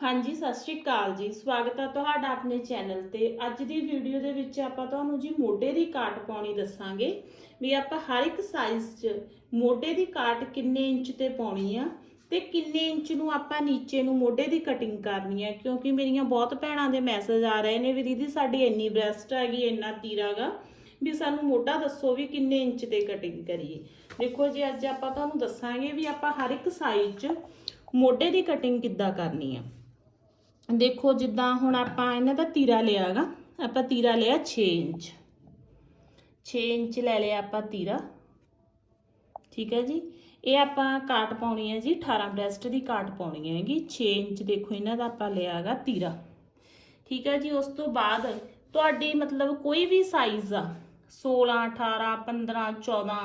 ਹਾਂਜੀ, ਸਤਿ ਸ਼੍ਰੀ ਅਕਾਲ ਜੀ। ਸਵਾਗਤ ਹੈ ਤੁਹਾਡਾ ਆਪਣੇ ਚੈਨਲ ਤੇ। ਅੱਜ ਦੀ ਵੀਡੀਓ ਦੇ ਵਿੱਚ ਆਪਾਂ ਤੁਹਾਨੂੰ ਜੀ ਮੋਢੇ ਦੀ ਕਾਟ ਪਾਉਣੀ ਦੱਸਾਂਗੇ। ਵੀ ਆਪਾਂ ਹਰ ਇੱਕ ਸਾਈਜ਼ 'ਚ ਮੋਢੇ ਦੀ ਕਾਟ ਕਿੰਨੇ ਇੰਚ ਤੇ ਪਾਉਣੀ ਆ ਤੇ ਕਿੰਨੇ ਇੰਚ ਨੂੰ ਆਪਾਂ ਨੀਚੇ ਨੂੰ ਮੋਢੇ ਦੀ ਕਟਿੰਗ ਕਰਨੀ ਹੈ ਕਿਉਂਕਿ ਮੇਰੀਆਂ ਬਹੁਤ ਭੈਣਾਂ ਦੇ ਮੈਸੇਜ ਆ ਰਹੇ ਨੇ ਵੀ ਦੀਦੀ ਸਾਡੀ ਇੰਨੀ ਬ੍ਰੈਸਟ ਹੈਗੀ, ਇੰਨਾ ਤੀਰਾਗਾ ਵੀ ਸਾਨੂੰ ਮੋਢਾ ਦੱਸੋ ਵੀ ਕਿੰਨੇ ਇੰਚ ਤੇ ਕਟਿੰਗ ਕਰੀਏ। ਦੇਖੋ ਜੀ, ਅੱਜ ਆਪਾਂ ਤੁਹਾਨੂੰ ਦੱਸਾਂਗੇ ਵੀ ਆਪਾਂ ਹਰ ਇੱਕ ਸਾਈਜ਼ 'ਚ ਮੋਢੇ ਦੀ ਕਟਿੰਗ ਕਿੱਦਾਂ ਕਰਨੀ ਆ। ਦੇਖੋ ਜਿੱਦਾਂ ਹੁਣ ਆਪਾਂ ਇਹਨਾਂ ਦਾ ਤੀਰਾ ਲਿਆਗਾ ਆਪਾਂ ਤੀਰਾ ਲਿਆ 6 ਇੰਚ। 6 ਇੰਚ ਲੈ ਲਿਆ ਆਪਾਂ ਤੀਰਾ। ਠੀਕ ਹੈ ਜੀ? ਇਹ ਆਪਾਂ ਕਾਟ ਪਾਉਣੀ ਹੈ ਜੀ 18 ਬ੍ਰੈਸਟ ਦੀ ਕਾਟ ਪਾਉਣੀ ਹੈਗੀ। 6 ਇੰਚ ਦੇਖੋ ਇਹਨਾਂ ਦਾ ਆਪਾਂ ਲਿਆਗਾ ਤੀਰਾ। ਠੀਕ ਹੈ ਜੀ? ਉਸ ਤੋਂ ਬਾਅਦ ਤੁਹਾਡੀ ਮਤਲਬ ਕੋਈ ਵੀ ਸਾਈਜ਼ ਆ 16 18 15 14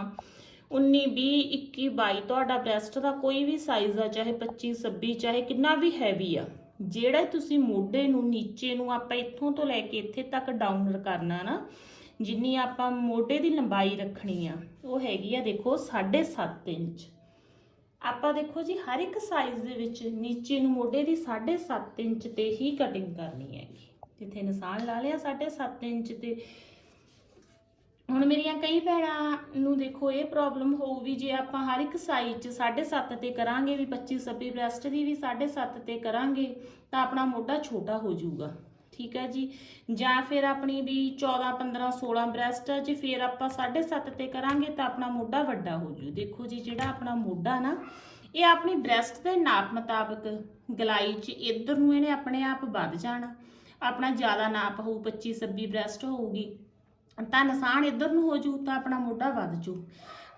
19 20 21 22 ਤੁਹਾਡਾ ਬ੍ਰੈਸਟ ਦਾ ਕੋਈ ਵੀ ਸਾਈਜ਼ ਆ, ਚਾਹੇ 25 26 ਚਾਹੇ ਕਿੰਨਾ ਵੀ ਹੈਵੀ ਆ। ਜਿਹੜਾ ਤੁਸੀਂ ਮੋਢੇ ਨੂੰ ਨੀਚੇ ਨੂੰ ਆਪਾਂ ਇੱਥੋਂ ਤੋਂ ਲੈ ਕੇ ਇੱਥੇ ਤੱਕ ਡਾਊਨਰ ਕਰਨਾ ਨਾ, ਜਿੰਨੀ ਆਪਾਂ ਮੋਢੇ ਦੀ ਲੰਬਾਈ ਰੱਖਣੀ ਆ, ਉਹ ਹੈਗੀ ਆ ਦੇਖੋ 7.5 ਇੰਚ। ਆਪਾਂ ਦੇਖੋ ਜੀ ਹਰ ਇੱਕ ਸਾਈਜ਼ ਦੇ ਵਿੱਚ ਨੀਚੇ ਨੂੰ ਮੋਢੇ ਦੀ 7.5 ਇੰਚ ਤੇ ਹੀ ਕਟਿੰਗ ਕਰਨੀ ਹੈਗੀ। ਜਿੱਥੇ ਨਿਸ਼ਾਨ ਲਾ ਲਿਆ 7.5 ਇੰਚ ਤੇ ਹੁਣ ਮੇਰੀਆਂ ਕਈ ਭੈਣਾਂ ਨੂੰ ਦੇਖੋ, ਇਹ ਪ੍ਰੋਬਲਮ ਹੋਊ ਵੀ ਜੇ ਆਪਾਂ ਹਰ ਇੱਕ ਸਾਈਜ਼ 'ਚ 7.5 ਤੇ ਕਰਾਂਗੇ ਵੀ 25 26 ਬ੍ਰੈਸਟ ਦੀ ਵੀ 7.5 ਤੇ ਕਰਾਂਗੇ, ਤਾਂ ਆਪਣਾ ਮੋਢਾ ਛੋਟਾ ਹੋ ਜਾਊਗਾ। ਠੀਕ ਹੈ ਜੀ? ਜਾਂ ਫਿਰ ਆਪਣੀ ਵੀ 14 15 16 ਬ੍ਰੈਸਟ ਹੈ ਜੇ ਫਿਰ ਆਪਾਂ 7.5 ਤੇ ਕਰਾਂਗੇ, ਤਾਂ ਆਪਣਾ ਮੋਢਾ ਵੱਡਾ ਹੋ ਜੂ ਦੇਖੋ ਜੀ, ਜਿਹੜਾ ਆਪਣਾ ਮੋਢਾ ਨਾ, ਇਹ ਆਪਣੀ ਬ੍ਰੈਸਟ ਦੇ ਨਾਪ ਮੁਤਾਬਕ ਗਲਾਈ 'ਚ ਇੱਧਰ ਨੂੰ ਇਹਨੇ ਆਪਣੇ ਆਪ ਵੱਧ ਜਾਣਾ। ਆਪਣਾ ਜ਼ਿਆਦਾ ਨਾਪ ਹੋਊ 25 26 ਬ੍ਰੈਸਟ ਹੋਊਗੀ। ਤਾਂ ਨਿਸ਼ਾਨ ਇੱਧਰ ਨੂੰ ਹੋ ਜੂ, ਤਾਂ ਆਪਣਾ ਮੋਢਾ ਵੱਧ ਜੂ।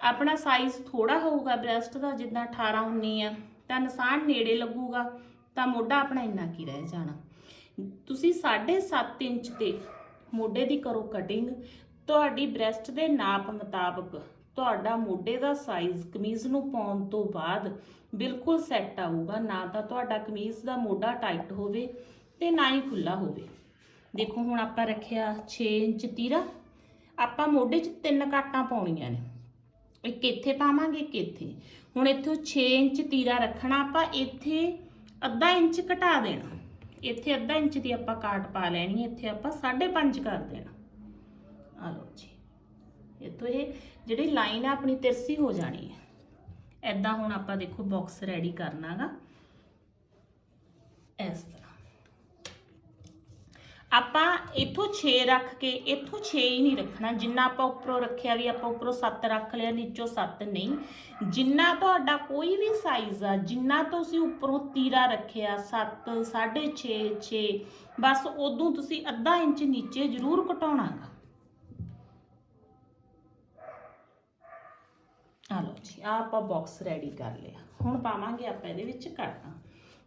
ਆਪਣਾ ਸਾਈਜ਼ ਥੋੜਾ ਹੋਊਗਾ ਬ੍ਰੈਸਟ ਦਾ, ਜਿੱਦਾਂ 18 19 ਆ। ਤਾਂ ਨਿਸ਼ਾਨ ਨੇੜੇ ਲੱਗੂਗਾ, ਤਾਂ ਮੋਢਾ ਆਪਣਾ ਇੰਨਾ ਕੀ ਰਹਿ ਜਾਣਾ। ਤੁਸੀਂ 7.5 ਇੰਚ ਤੇ ਮੋਢੇ ਦੀ ਕਰੋ ਕਟਿੰਗ ਤੁਹਾਡੀ ਬ੍ਰੈਸਟ ਦੇ ਨਾਪ ਮੁਤਾਬਕ ਤੁਹਾਡਾ ਮੋਢੇ ਦਾ ਸਾਈਜ਼ ਕਮੀਜ਼ ਨੂੰ ਪਾਉਣ ਤੋਂ ਬਾਅਦ ਬਿਲਕੁਲ ਸੈੱਟ ਆਊਗਾ। ਨਾ ਤਾਂ ਤੁਹਾਡਾ ਕਮੀਜ਼ ਦਾ ਮੋਢਾ ਟਾਈਟ ਹੋਵੇ ਤੇ ਨਾ ਹੀ ਖੁੱਲਾ ਹੋਵੇ। ਦੇਖੋ ਹੁਣ ਆਪਾਂ ਰੱਖਿਆ 6 ਇੰਚ ਤੀਰਾ। ਆਪਾਂ ਮੋਢੇ 'ਚ ਤਿੰਨ ਕਾਟਾਂ ਪਾਉਣੀਆਂ ਨੇ। ਇੱਕ ਇੱਥੇ ਪਾਵਾਂਗੇ, ਇੱਕ ਇੱਥੇ। ਹੁਣ ਇੱਥੋਂ 6 ਇੰਚ ਤੀਰਾ ਰੱਖਣਾ, ਆਪਾਂ ਇੱਥੇ ਅੱਧਾ ਇੰਚ ਘਟਾ ਦੇਣਾ। ਇੱਥੇ ਅੱਧਾ ਇੰਚ ਦੀ ਆਪਾਂ ਕਾਟ ਪਾ ਲੈਣੀ, ਇੱਥੇ ਆਪਾਂ 5.5 ਕਰ ਦੇਣਾ। ਆ ਲਓ ਜੀ। ਇੱਥੋਂ ਇਹ ਜਿਹੜੀ ਲਾਈਨ ਆ, ਆਪਣੀ ਤਿਰਸੀ ਹੋ ਜਾਣੀ ਹੈ। ਐਦਾਂ ਹੁਣ ਆਪਾਂ ਦੇਖੋ ਬਾਕਸ ਰੈਡੀ ਕਰਨਾਗਾ ਇਸ ਤਰ੍ਹਾਂ ਆਪਾਂ ਇੱਥੋਂ 6 ਰੱਖ ਕੇ, ਇੱਥੋਂ 6 ਹੀ ਨਹੀਂ ਰੱਖਣਾ। ਜਿੰਨਾ ਆਪਾਂ ਉੱਪਰੋਂ ਰੱਖਿਆ ਵੀ ਆਪਾਂ ਉੱਪਰੋਂ 7 ਰੱਖ ਲਿਆ, ਨੀਚੋਂ 7 ਨਹੀਂ। ਜਿੰਨਾ ਤੁਹਾਡਾ ਕੋਈ ਵੀ ਸਾਈਜ਼ ਆ, ਜਿੰਨਾ ਤੁਸੀਂ ਉੱਪਰੋਂ ਤੀਰਾ ਰੱਖਿਆ 7 6.5 6 ਬਸ ਉਦੋਂ ਤੁਸੀਂ ਅੱਧਾ ਇੰਚ ਨੀਚੇ ਜ਼ਰੂਰ ਘਟਾਉਣਾਗਾ। ਆ ਲਓ ਜੀ ਆ ਆਪਾਂ ਬਾਕਸ ਰੈਡੀ ਕਰ ਲਿਆ। ਹੁਣ ਪਾਵਾਂਗੇ ਆਪਾਂ ਇਹਦੇ ਵਿੱਚ ਕਾਟਾਂ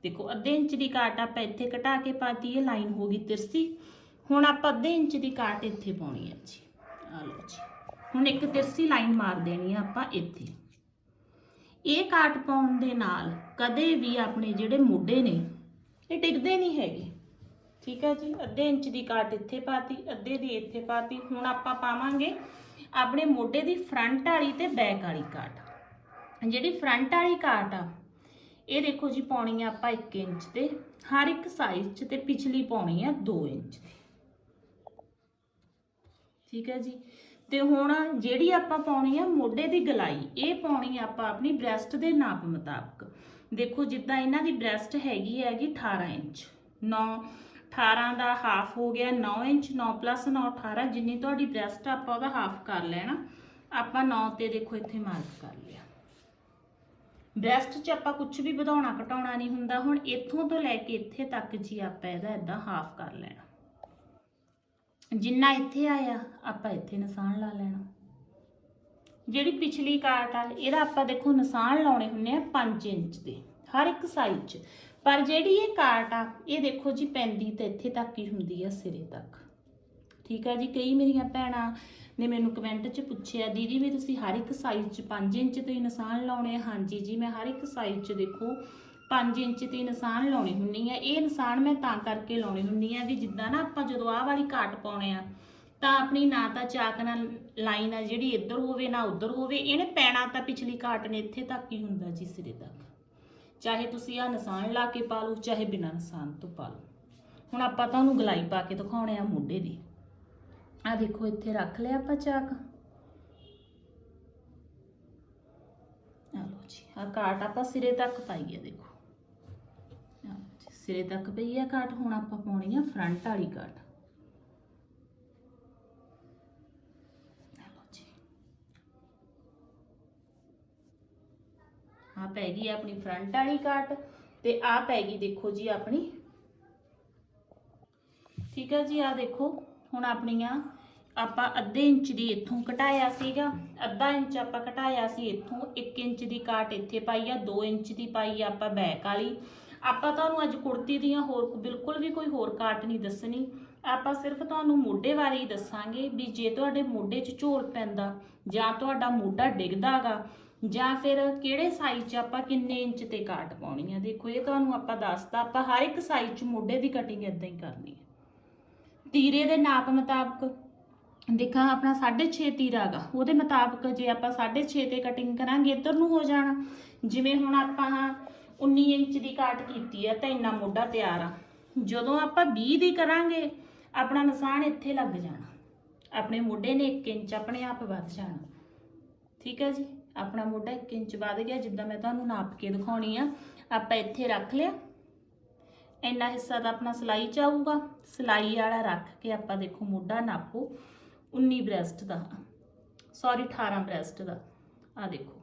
ਦੇਖੋ, ਅੱਧੇ ਇੰਚ ਦੀ ਕਾਟ ਆਪਾਂ ਇੱਥੇ ਘਟਾ ਕੇ ਪਾਤੀ ਇਹ ਲਾਈਨ ਹੋ ਗਈ ਤਿਰਸੀ। ਹੁਣ ਆਪਾਂ ਅੱਧੇ ਇੰਚ ਦੀ ਕਾਟ ਇੱਥੇ ਪਾਉਣੀ ਹੈ ਜੀ। ਆ ਲਓ ਜੀ। ਹੁਣ ਇੱਕ ਤਿਰਸੀ ਲਾਈਨ ਮਾਰ ਦੇਣੀ ਆ ਆਪਾਂ ਇੱਥੇ। ਇਹ ਕਾਟ ਪਾਉਣ ਦੇ ਨਾਲ ਕਦੇ ਵੀ ਆਪਣੇ ਜਿਹੜੇ ਮੋਢੇ ਨੇ, ਇਹ ਟਿਕਦੇ ਨਹੀਂ ਹੈਗੇ। ਠੀਕ ਹੈ ਜੀ? ਅੱਧੇ ਇੰਚ ਦੀ ਕਾਟ ਇੱਥੇ ਪਾਤੀ ਅੱਧੇ ਦੀ ਇੱਥੇ ਪਾਤੀ ਹੁਣ ਆਪਾਂ ਪਾਵਾਂਗੇ ਆਪਣੇ ਮੋਢੇ ਦੀ ਫਰੰਟ ਵਾਲੀ ਤੇ ਬੈਕ ਵਾਲੀ ਕਾਟ ਜਿਹੜੀ ਫਰੰਟ ਵਾਲੀ ਕਾਟ ਆ ਇਹ ਦੇਖੋ ਜੀ ਪਾਉਣੀ ਆ ਆਪਾਂ 1 ਇੰਚ ਤੇ ਹਰ ਇੱਕ ਸਾਈਜ਼ 'ਚ ਤੇ ਪਿਛਲੀ ਪਾਉਣੀ ਆ 2 ਇੰਚ 'ਤੇ ਠੀਕ ਹੈ ਜੀ? ਤੇ ਹੁਣ ਜਿਹੜੀ ਆਪਾਂ ਪਾਉਣੀ ਆ ਮੋਢੇ ਦੀ ਗਲਾਈ, ਇਹ ਪਾਉਣੀ ਆ ਆਪਾਂ ਆਪਣੀ ਬ੍ਰੈਸਟ ਦੇ ਨਾਪ ਮੁਤਾਬਕ। ਦੇਖੋ ਜਿੱਦਾਂ ਇਹਨਾਂ ਦੀ ਬ੍ਰੈਸਟ ਹੈਗੀ ਹੈਗੀ 18 ਇੰਚ। 9 18 ਦਾ ਹਾਫ ਹੋ ਗਿਆ 9 ਇੰਚ 9 9 18 ਜਿੰਨੀ ਤੁਹਾਡੀ ਬ੍ਰੈਸਟ ਆਪਾਂ ਉਹਦਾ ਹਾਫ ਕਰ ਲੈਣਾ। ਆਪਾਂ 9 ਤੇ ਦੇਖੋ ਇੱਥੇ ਮਾਰਕ ਕਰ ਲਿਆ। ਬ੍ਰੈਸਟ 'ਚ ਆਪਾਂ ਕੁਝ ਵੀ ਵਧਾਉਣਾ ਘਟਾਉਣਾ ਨਹੀਂ ਹੁੰਦਾ। ਹੁਣ ਇੱਥੋਂ ਤੋਂ ਲੈ ਕੇ ਇੱਥੇ ਤੱਕ ਜੀ ਆਪਾਂ ਇਹਦਾ ਇਦਾਂ ਹਾਫ ਕਰ ਲੈਣਾ। ਜਿੰਨਾ ਇੱਥੇ ਆਇਆ, ਆਪਾਂ ਇੱਥੇ ਨਿਸ਼ਾਨ ਲਾ ਲੈਣਾ। ਜਿਹੜੀ ਪਿਛਲੀ ਕਾਟ ਆ, ਇਹਦਾ ਆਪਾਂ ਦੇਖੋ ਨਿਸ਼ਾਨ ਲਾਉਣੇ ਹੁੰਨੇ ਆ 5 ਇੰਚ ਦੇ, ਹਰ ਇੱਕ ਸਾਈਜ਼ 'ਚ। ਪਰ ਜਿਹੜੀ ਇਹ ਕਾਟ ਆ, ਇਹ ਦੇਖੋ ਜੀ ਪੈਂਦੀ ਤੇ ਇੱਥੇ ਤੱਕ ਹੀ ਹੁੰਦੀ ਆ ਸਿਰੇ ਤੱਕ। ਠੀਕ ਆ ਜੀ, ਕਈ ਮੇਰੀਆਂ ਭੈਣਾਂ ਨੇ ਮੈਨੂੰ ਕਮੈਂਟ 'ਚ ਪੁੱਛਿਆ, ਦੀਦੀ, ਵੀ ਤੁਸੀਂ ਹਰ ਇੱਕ ਸਾਈਜ਼ 'ਚ 5 ਇੰਚ ਤੇ ਹੀ ਨਿਸ਼ਾਨ ਲਾਉਣੇ ਆ? ਹਾਂਜੀ ਜੀ, ਮੈਂ ਹਰ ਇੱਕ ਸਾਈਜ਼ 'ਚ ਦੇਖੋ 5 ਇੰਚ ਤੇ ਹੀ ਨਿਸ਼ਾਨ ਲਾਉਣੀ ਹੁੰਨੀ ਆ। ਇਹ ਨਿਸ਼ਾਨ ਮੈਂ ਤਾਂ ਕਰਕੇ ਲਾਉਣੀ ਹੁੰਨੀ ਆ ਵੀ ਜਿੱਦਾਂ ਨਾ ਆਪਾਂ ਜਦੋਂ ਆਹ ਵਾਲੀ ਕਾਟ ਪਾਉਣੇ ਆ, ਤਾਂ ਆਪਣੀ ਨਾ ਤਾਂ ਚਾਕ ਨਾਲ ਲਾਈਨ ਆ ਜਿਹੜੀ ਇੱਧਰ ਹੋਵੇ, ਨਾ ਉੱਧਰ ਹੋਵੇ, ਇਹਨੇ ਪੈਣਾ ਤਾਂ ਪਿਛਲੀ ਕਾਟ ਨੇ ਇੱਥੇ ਤੱਕ ਹੀ ਹੁੰਦਾ ਜੀ, ਸਿਰੇ ਤੱਕ। ਚਾਹੇ ਤੁਸੀਂ ਆ ਨਿਸ਼ਾਨ ਲਾ ਕੇ ਪਾ ਲਓ, ਚਾਹੇ ਬਿਨਾਂ ਨਿਸ਼ਾਨ ਤੋਂ ਪਾ ਲਓ। ਹੁਣ ਆਪਾਂ ਤੁਹਾਨੂੰ ਗਲਾਈ ਪਾ ਕੇ ਦਿਖਾਉਣੇ ਆ ਮੋਢੇ ਦੀ। ਆ ਦੇਖੋ, ਇੱਥੇ ਰੱਖ ਲਿਆ ਆਪਾਂ ਚਾਕ। ਆ ਲਓ ਜੀ ਆ ਕਾਟ ਆਪਾਂ ਸਿਰੇ ਤੱਕ ਪਾਈ ਆ, ਦੇਖੋ। ਸਿਰੇ ਤੱਕ ਪਈ ਆ ਕਾਟ, ਹੁਣ ਆਪਾਂ ਪਾਉਣੀ ਆ ਫਰੰਟ ਵਾਲੀ ਕਾਟ। ਆ ਆ ਪੈ ਗਈ ਆਪਣੀ ਫਰੰਟ ਵਾਲੀ ਕਾਟ ਤੇ ਆ ਪੈ ਗਈ, ਦੇਖੋ ਜੀ, ਆਪਣੀ। ਠੀਕ ਹੈ ਜੀ ਆ ਦੇਖੋ। ਹੁਣ ਆਪਣੀਆਂ ਆਪਾਂ ਅੱਧੇ ਇੰਚ ਦੀ ਇੱਥੋਂ ਘਟਾਇਆ ਸੀਗਾ, ਅੱਧਾ ਇੰਚ ਆਪਾਂ ਘਟਾਇਆ ਸੀ ਇੱਥੋਂ 1 ਇੰਚ ਦੀ ਕਾਟ ਇੱਥੇ ਪਾਈ ਆ 2 ਇੰਚ ਦੀ ਪਾਈ ਆ ਆਪਾਂ ਬੈਕ ਵਾਲੀ। ਆਪਾਂ ਤੁਹਾਨੂੰ ਅੱਜ ਕੁੜਤੀ ਦੀਆਂ ਹੋਰ ਬਿਲਕੁਲ ਵੀ ਕੋਈ ਹੋਰ ਕਾਟ ਨਹੀਂ ਦੱਸਣੀ। ਆਪਾਂ ਸਿਰਫ ਤੁਹਾਨੂੰ ਮੋਢੇ ਬਾਰੇ ਹੀ ਦੱਸਾਂਗੇ ਵੀ ਜੇ ਤੁਹਾਡੇ ਮੋਢੇ 'ਚ ਝੋਲ ਪੈਂਦਾ, ਜਾਂ ਤੁਹਾਡਾ ਮੋਢਾ ਡਿੱਗਦਾਗਾ ਜਾਂ ਫਿਰ ਕਿਹੜੇ ਸਾਈਜ਼ 'ਚ ਆਪਾਂ ਕਿੰਨੇ ਇੰਚ ਤੇ ਕਾਟ ਪਾਉਣੀ ਆ। ਦੇਖੋ, ਇਹ ਤੁਹਾਨੂੰ ਆਪਾਂ ਦੱਸਤਾ, ਆਪਾਂ ਹਰ ਇੱਕ ਸਾਈਜ਼ 'ਚ ਮੋਢੇ ਦੀ ਕਟਿੰਗ ਇਦਾਂ ਹੀ ਕਰਨੀ ਹੈ ਤੀਰੇ ਦੇ ਨਾਪ ਮੁਤਾਬਕ, ਦੇਖਾਂ ਆਪਣਾ 6.5 ਤੀਰਾ ਹੈਗਾ ਉਹਦੇ ਮੁਤਾਬਕ ਜੇ ਆਪਾਂ 6.5 ਤੇ ਕਟਿੰਗ ਕਰਾਂਗੇ, ਇੱਧਰ ਨੂੰ ਹੋ ਜਾਣਾ। ਜਿਵੇਂ ਹੁਣ ਆਪਾਂ 19 ਇੰਚ ਦੀ ਕਾਟ ਕੀਤੀ ਆ ਤਾਂ ਇੰਨਾ ਮੋਢਾ ਤਿਆਰ ਆ। ਜਦੋਂ ਆਪਾਂ 20 ਦੀ ਕਰਾਂਗੇ, ਆਪਣਾ ਨਿਸ਼ਾਨ ਇੱਥੇ ਲੱਗ ਜਾਣਾ। ਆਪਣੇ ਮੋਢੇ ਨੇ 1 ਇੰਚ ਆਪਣੇ ਆਪ ਵੱਧ ਜਾਣਾ। ਠੀਕ ਹੈ ਜੀ? ਆਪਣਾ ਮੋਢਾ 1 ਇੰਚ ਵੱਧ ਗਿਆ, ਜਿੱਦਾਂ ਮੈਂ ਤੁਹਾਨੂੰ ਨਾਪ ਕੇ ਦਿਖਾਉਣੀ ਆ। ਆਪਾਂ ਇੱਥੇ ਰੱਖ ਲਿਆ। ਇੰਨਾ ਹਿੱਸਾ ਤਾਂ ਆਪਣਾ ਸਿਲਾਈ ਚ ਆਊਗਾ। ਸਿਲਾਈ ਵਾਲਾ ਰੱਖ ਕੇ ਆਪਾਂ ਦੇਖੋ ਮੋਢਾ ਨਾਪੋ 19 ਬ੍ਰੈਸਟ ਦਾ। ਸੌਰੀ 18 ਬ੍ਰੈਸਟ ਦਾ। ਆ ਦੇਖੋ।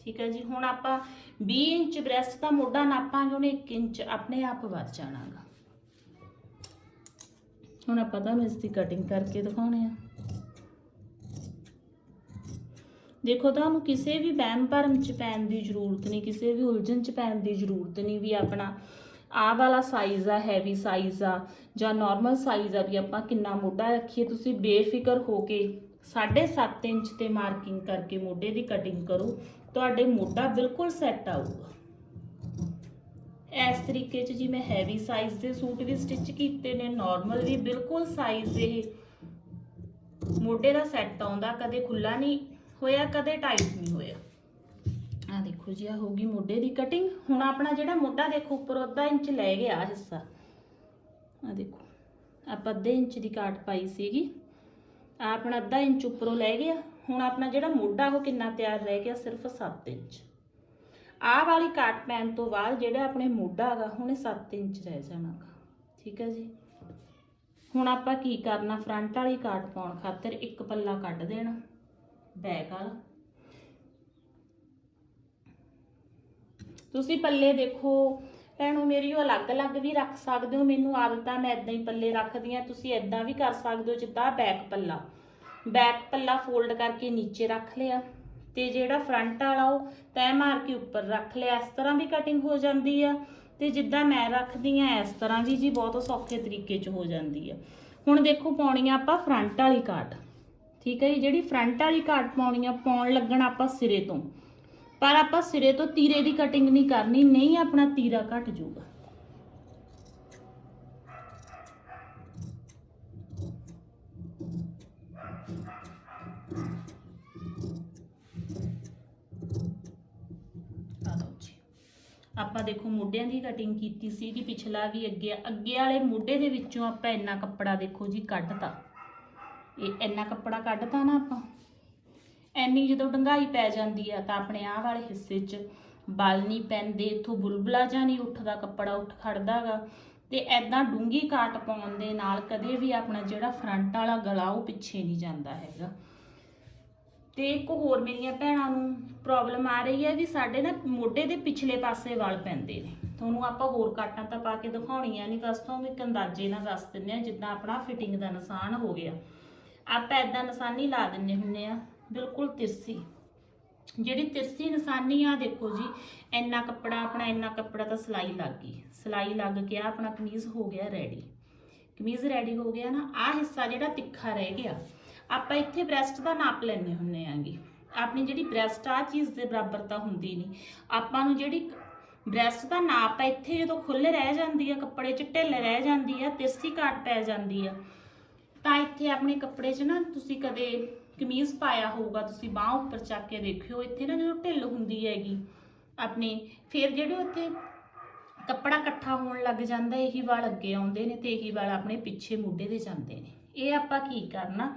ਠੀਕ ਹੈ ਜੀ, ਹੁਣ ਆਪਾਂ 20 ਇੰਚ ਬ੍ਰੈਸਟ ਦਾ ਮੋਢਾ ਨਾਪਾਂਗੇ ਉਹਨੇ 1 ਇੰਚ ਆਪਣੇ ਆਪ ਵੱਧ ਜਾਣਾਗਾ। ਹੁਣ ਆਪਾਂ ਤੁਹਾਨੂੰ ਇਸ ਦੀ ਕਟਿੰਗ ਕਰਕੇ ਦਿਖਾਉਣੇ ਆ। ਦੇਖੋ, ਤੁਹਾਨੂੰ ਕਿਸੇ ਵੀ ਵਹਿਮ ਭਰਮ ਚ ਪੈਣ ਦੀ ਜ਼ਰੂਰਤ ਨਹੀਂ, ਕਿਸੇ ਵੀ ਉਲਝਣ ਚ ਪੈਣ ਦੀ ਜ਼ਰੂਰਤ ਨਹੀਂ ਵੀ ਆਪਣਾ ਆਹ ਵਾਲਾ ਸਾਈਜ਼ ਆ ਹੈਵੀ ਸਾਈਜ਼ ਆ, ਜਾਂ ਨਾਰਮਲ ਸਾਈਜ਼ ਆ ਵੀ ਆਪਾਂ ਕਿੰਨਾ ਮੋਢਾ ਰੱਖੀਏ, ਤੁਸੀਂ ਬੇਫਿਕਰ ਹੋ ਕੇ 7.5 ਇੰਚ ਤੇ ਮਾਰਕਿੰਗ ਕਰਕੇ ਮੋਢੇ ਦੀ ਕਟਿੰਗ ਕਰੋ, ਤੁਹਾਡੇ ਮੋਢਾ ਬਿਲਕੁਲ ਸੈੱਟ ਆਊਗਾ। ਇਸ ਤਰੀਕੇ 'ਚ ਜੀ ਮੈਂ ਹੈਵੀ ਸਾਈਜ਼ ਦੇ ਸੂਟ ਵੀ ਸਟਿਚ ਕੀਤੇ ਨੇ ਨਾਰਮਲ ਵੀ ਬਿਲਕੁਲ ਸਾਈਜ਼ ਇਹ ਮੋਢੇ ਦਾ ਸੈੱਟ ਆਉਂਦਾ, ਕਦੇ ਖੁੱਲਾ ਨਹੀਂ ਹੋਇਆ, ਕਦੇ ਟਾਈਟ ਨਹੀਂ ਹੋਇਆ। ਦੇਖੋ ਜੀ, ਆ ਹੋਗੀ ਮੋਢੇ ਦੀ ਕਟਿੰਗ ਹੁਣ ਆਪਣਾ ਜਿਹੜਾ ਮੋਢਾ ਦੇਖੋ, ਉੱਪਰ ਅੱਧਾ ਇੰਚ ਲੈ ਗਿਆ ਹਿੱਸਾ। ਆ ਦੇਖੋ, ਆਪਾਂ ਅੱਧੇ ਇੰਚ ਦੀ ਕਾਟ ਪਾਈ ਸੀਗੀ। ਆ ਆਪਣਾ ਅੱਧਾ ਇੰਚ ਉੱਪਰੋਂ ਲੈ ਗਿਆ ਹੁਣ ਆਪਣਾ ਜਿਹੜਾ ਮੋਢਾ, ਉਹ ਕਿੰਨਾ ਤਿਆਰ ਰਹਿ ਗਿਆ? ਸਿਰਫ 7 ਇੰਚ। ਆਹ ਵਾਲੀ ਕਾਟ ਪੈਣ ਤੋਂ ਬਾਅਦ ਜਿਹੜਾ ਆਪਣੇ ਮੋਢਾ ਹੈਗਾ, ਹੁਣੇ 7 ਇੰਚ ਰਹਿ ਜਾਣਾਗਾ ਠੀਕ ਹੈ ਜੀ? ਹੁਣ ਆਪਾਂ ਕੀ ਕਰਨਾ? ਫਰੰਟ ਵਾਲੀ ਕਾਟ ਪਾਉਣ ਖਾਤਰ ਇੱਕ ਪੱਲਾ ਕੱਢ ਦੇਣਾ ਬੈਕ ਵਾਲਾ। ਤੁਸੀਂ ਪੱਲੇ ਦੇਖੋ। ਭੈਣੋ, ਮੇਰੀ ਉਹ ਅਲੱਗ-ਅਲੱਗ ਵੀ ਰੱਖ ਸਕਦੇ ਹੋ। ਮੈਨੂੰ ਆਦਤ ਆ ਮੈਂ ਇਦਾਂ ਹੀ ਪੱਲੇ ਰੱਖਦੀ ਆ ਤੁਸੀਂ ਇਦਾਂ ਵੀ ਕਰ ਸਕਦੇ ਹੋ, ਜਿੱਦਾਂ ਬੈਕ ਪੱਲਾ। ਬੈਕ ਪੱਲਾ ਫੋਲਡ ਕਰਕੇ ਨੀਚੇ ਰੱਖ ਲਿਆ। ਤੇ ਜਿਹੜਾ ਫਰੰਟ ਵਾਲਾ ਉਹ ਤੈ ਮਾਰ ਕੇ ਉੱਪਰ ਰੱਖ ਲਿਆ। ਇਸ ਤਰ੍ਹਾਂ ਵੀ ਕਟਿੰਗ ਹੋ ਜਾਂਦੀ ਆ। ਤੇ ਜਿੱਦਾਂ ਮੈਂ ਰੱਖਦੀ ਆ ਇਸ ਤਰ੍ਹਾਂ ਵੀ ਜੀ ਬਹੁਤ ਸੌਖੇ ਤਰੀਕੇ 'ਚ ਹੋ ਜਾਂਦੀ ਆ। ਹੁਣ ਦੇਖੋ ਪਾਉਣੀ ਆ ਆਪਾਂ ਫਰੰਟ ਵਾਲੀ ਕਾਟ ਠੀਕ ਹੈ ਜੀ? ਜਿਹੜੀ ਫਰੰਟ ਵਾਲੀ ਕਾਟ ਪਾਉਣੀ ਆ, ਪਾਉਣ ਲੱਗਣ ਆਪਾਂ ਸਿਰੇ ਤੋਂ। ਪਰ ਆਪਾਂ ਸਿਰੇ ਤੋਂ ਤੀਰੇ ਦੀ ਕਟਿੰਗ ਨਹੀਂ ਕਰਨੀ, ਨਹੀਂ ਆਪਣਾ ਤੀਰਾ ਘਟ ਜਾਊਗਾ। ਆਪਾਂ ਦੇਖੋ ਮੋਢਿਆਂ ਦੀ ਕਟਿੰਗ ਕੀਤੀ ਸੀ ਕਿ ਪਿਛਲਾ ਵੀ ਅੱਗੇ ਅੱਗੇ ਵਾਲੇ ਮੋਢੇ ਦੇ ਵਿੱਚੋਂ ਆਪਾਂ ਇੰਨਾ ਕੱਪੜਾ ਦੇਖੋ ਜੀ ਕੱਢਤਾ। ਇਹ ਇੰਨਾ ਕੱਪੜਾ ਕੱਢਤਾ ਨਾ ਆਪਾਂ। ਐਨੀ ਜਦੋਂ ਡੰਗਾਈ ਪੈ ਜਾਂਦੀ ਆ ਤਾਂ ਆਪਣੇ ਆਹ ਵਾਲੇ ਹਿੱਸੇ 'ਚ ਬਲ ਨਹੀਂ ਪੈਂਦੇ, ਇਥੋਂ ਬੁਲਬੁਲਾ ਜਾਂ ਨਹੀਂ ਉੱਠਦਾ, ਕੱਪੜਾ ਉੱਠ ਖੜਦਾਗਾ। ਤੇ ਐਦਾਂ ਡੂੰਗੀ ਕਾਟ ਪਾਉਣ ਦੇ ਨਾਲ ਕਦੇ ਵੀ ਆਪਣਾ ਜਿਹੜਾ ਫਰੰਟ ਵਾਲਾ ਗਲਾ ਉਹ ਪਿੱਛੇ ਨਹੀਂ ਜਾਂਦਾ ਹੈਗਾ। ਤੇ ਇੱਕ ਹੋਰ ਮੇਰੀਆਂ ਭੈਣਾਂ ਨੂੰ ਪ੍ਰੋਬਲਮ ਆ ਰਹੀ ਹੈ ਵੀ ਸਾਡੇ ਨਾ ਮੋਢੇ ਦੇ ਪਿਛਲੇ ਪਾਸੇ ਵਾਲ ਪੈਂਦੇ ਨੇ। ਤੁਹਾਨੂੰ ਆਪਾਂ ਹੋਰ ਕਾਟਾਂ ਤਾਂ ਪਾ ਕੇ ਦਿਖਾਉਣੀਆਂ ਨਹੀਂ, ਬਸ ਤੁਹਾਨੂੰ ਇੱਕ ਅੰਦਾਜ਼ੇ ਨਾਲ ਦੱਸ ਦਿੰਨੇ ਆ ਜਿੱਦਾਂ ਆਪਣਾ ਫਿਟਿੰਗ ਦਾ ਨਿਸ਼ਾਨ ਹੋ ਗਿਆ। ਆਪਾਂ ਐਦਾਂ ਨਿਸ਼ਾਨੀ ਲਾ ਦਿੰਨੇ ਹੁੰਨੇ ਆ ਬਿਲਕੁਲ ਤਿਰਸੀ। ਜਿਹੜੀ ਤਿਰਸੀ ਇਨਸਾਨੀ ਆ, ਦੇਖੋ ਜੀ, ਇੰਨਾ ਕੱਪੜਾ, ਆਪਣਾ ਇੰਨਾ ਕੱਪੜਾ ਤਾਂ ਸਿਲਾਈ ਲੱਗ ਗਈ। ਸਿਲਾਈ ਲੱਗ ਗਿਆ ਆਪਣਾ ਕਮੀਜ਼ ਹੋ ਗਿਆ ਰੈਡੀ ਕਮੀਜ਼ ਰੈਡੀ ਹੋ ਗਿਆ ਨਾ, ਆਹ ਹਿੱਸਾ ਜਿਹੜਾ ਤਿੱਖਾ ਰਹਿ ਗਿਆ। ਆਪਾਂ ਇੱਥੇ ਬ੍ਰੈਸਟ ਦਾ ਨਾਪ ਲੈਣੇ ਹੁੰਨੇ ਆਂਗੇ। ਆਪਣੀ ਜਿਹੜੀ ਬ੍ਰੈਸਟ ਆ ਚੀਜ਼ ਦੇ ਬਰਾਬਰ ਤਾਂ ਹੁੰਦੀ ਨਹੀਂ। ਆਪਾਂ ਨੂੰ ਜਿਹੜੀ ਬ੍ਰੈਸਟ ਦਾ ਨਾਪ ਆ, ਇੱਥੇ ਜਦੋਂ ਖੁੱਲੇ ਰਹਿ ਜਾਂਦੀ ਆ, ਕੱਪੜੇ 'ਚ ਢਿੱਲ ਰਹਿ ਜਾਂਦੀ ਆ, ਤਿਰਸੀ ਘਾਟ ਪੈ ਜਾਂਦੀ ਆ। ਤਾਂ ਇੱਥੇ ਆਪਣੇ ਕੱਪੜੇ 'ਚ ਨਾ, ਤੁਸੀਂ ਕਦੇ ਕਮੀਜ਼ ਪਾਇਆ ਹੋਊਗਾ, ਤੁਸੀਂ ਬਾਹ ਉੱਪਰ ਚੱਕ ਕੇ ਦੇਖਿਓ ਇੱਥੇ ਨਾ ਜਦੋਂ ਢਿੱਲ ਹੁੰਦੀ ਹੈਗੀ, ਆਪਣੇ, ਫਿਰ ਜਿਹੜੇ ਉੱਥੇ ਕੱਪੜਾ ਇਕੱਠਾ ਹੋਣ ਲੱਗ ਜਾਂਦਾ, ਇਹੀ ਵਾਲ ਅੱਗੇ ਆਉਂਦੇ ਨੇ ਤੇ ਇਹੀ ਵਾਲ ਆਪਣੇ ਪਿੱਛੇ ਮੋਢੇ ਦੇ ਜਾਂਦੇ ਨੇ। ਇਹ ਆਪਾਂ ਕੀ ਕਰਨਾ,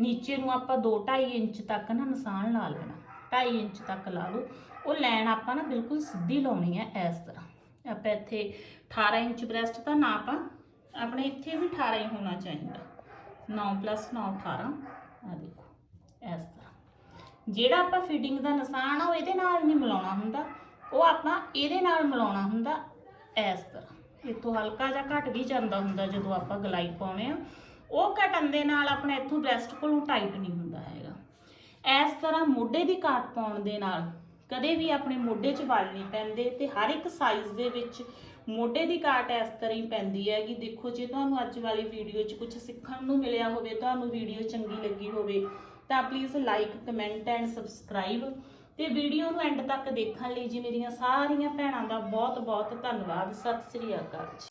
ਨੀਚੇ ਨੂੰ ਆਪਾਂ 2.5 ਇੰਚ ਤੱਕ ਨਾ ਨਿਸ਼ਾਨ ਲਾ ਲੈਣਾ 2.5 ਇੰਚ ਤੱਕ ਲਾ ਲਓ, ਉਹ ਲਾਈਨ ਆਪਾਂ ਨਾ ਬਿਲਕੁਲ ਸਿੱਧੀ ਲਾਉਣੀ ਹੈ ਇਸ ਤਰ੍ਹਾਂ। ਆਪਾਂ ਇੱਥੇ 18 ਇੰਚ ਬ੍ਰੈਸਟ ਦਾ ਨਾਪ ਆ, ਆਪਣੇ ਇੱਥੇ ਵੀ 18 ਹੀ ਹੋਣਾ ਚਾਹੀਦਾ। 9 9 18 ਆ ਦੇਖੋ। ਇਸ ਤਰ੍ਹਾਂ। ਜਿਹੜਾ ਆਪਾਂ ਫਿਟਿੰਗ ਦਾ ਨਿਸ਼ਾਨ ਆ, ਉਹ ਇਹਦੇ ਨਾਲ ਨਹੀਂ ਮਿਲਾਉਣਾ ਹੁੰਦਾ। ਉਹ ਆਪਾਂ ਇਹਦੇ ਨਾਲ ਮਿਲਾਉਣਾ ਹੁੰਦਾ ਇਸ ਤਰ੍ਹਾਂ। ਇੱਥੋਂ ਹਲਕਾ ਜਿਹਾ ਘਟ ਵੀ ਜਾਂਦਾ ਹੁੰਦਾ ਜਦੋਂ ਆਪਾਂ ਗਲਾਈ ਪਾਉਣੇ ਆ ਉਹ ਘਟਣ ਦੇ ਨਾਲ ਆਪਣਾ ਇੱਥੋਂ ਬ੍ਰੈਸਟ ਕੋਲੋਂ ਟਾਈਟ ਨਹੀਂ ਹੁੰਦਾ ਹੈਗਾ। ਇਸ ਤਰ੍ਹਾਂ ਮੋਢੇ ਦੀ ਕਾਟ ਪਾਉਣ ਦੇ ਨਾਲ ਕਦੇ ਵੀ ਆਪਣੇ ਮੋਢੇ 'ਚ ਵਲ ਨਹੀਂ ਪੈਂਦੇ ਤੇ ਹਰ ਇੱਕ ਸਾਈਜ਼ ਦੇ ਵਿੱਚ ਮੋਢੇ ਦੀ ਕਾਟ ਇਸ ਤਰ੍ਹਾਂ ਹੀ ਪੈਂਦੀ ਹੈ ਕਿ ਦੇਖੋ, ਜੇ ਤੁਹਾਨੂੰ ਅੱਜ ਵਾਲੀ ਵੀਡੀਓ 'ਚ ਕੁਝ ਸਿੱਖਣ ਨੂੰ ਮਿਲਿਆ ਹੋਵੇ, ਤੁਹਾਨੂੰ ਵੀਡੀਓ ਚੰਗੀ ਲੱਗੀ ਹੋਵੇ ਤਾਂ please like comment and subscribe ਤੇ ਵੀਡੀਓ ਨੂੰ ਐਂਡ ਤੱਕ ਦੇਖਣ ਲਈ ਜੀ ਮੇਰੀਆਂ ਸਾਰੀਆਂ ਭੈਣਾਂ ਦਾ ਬਹੁਤ ਬਹੁਤ ਧੰਨਵਾਦ। ਸਤਿ ਸ੍ਰੀ ਅਕਾਲ ਜੀ।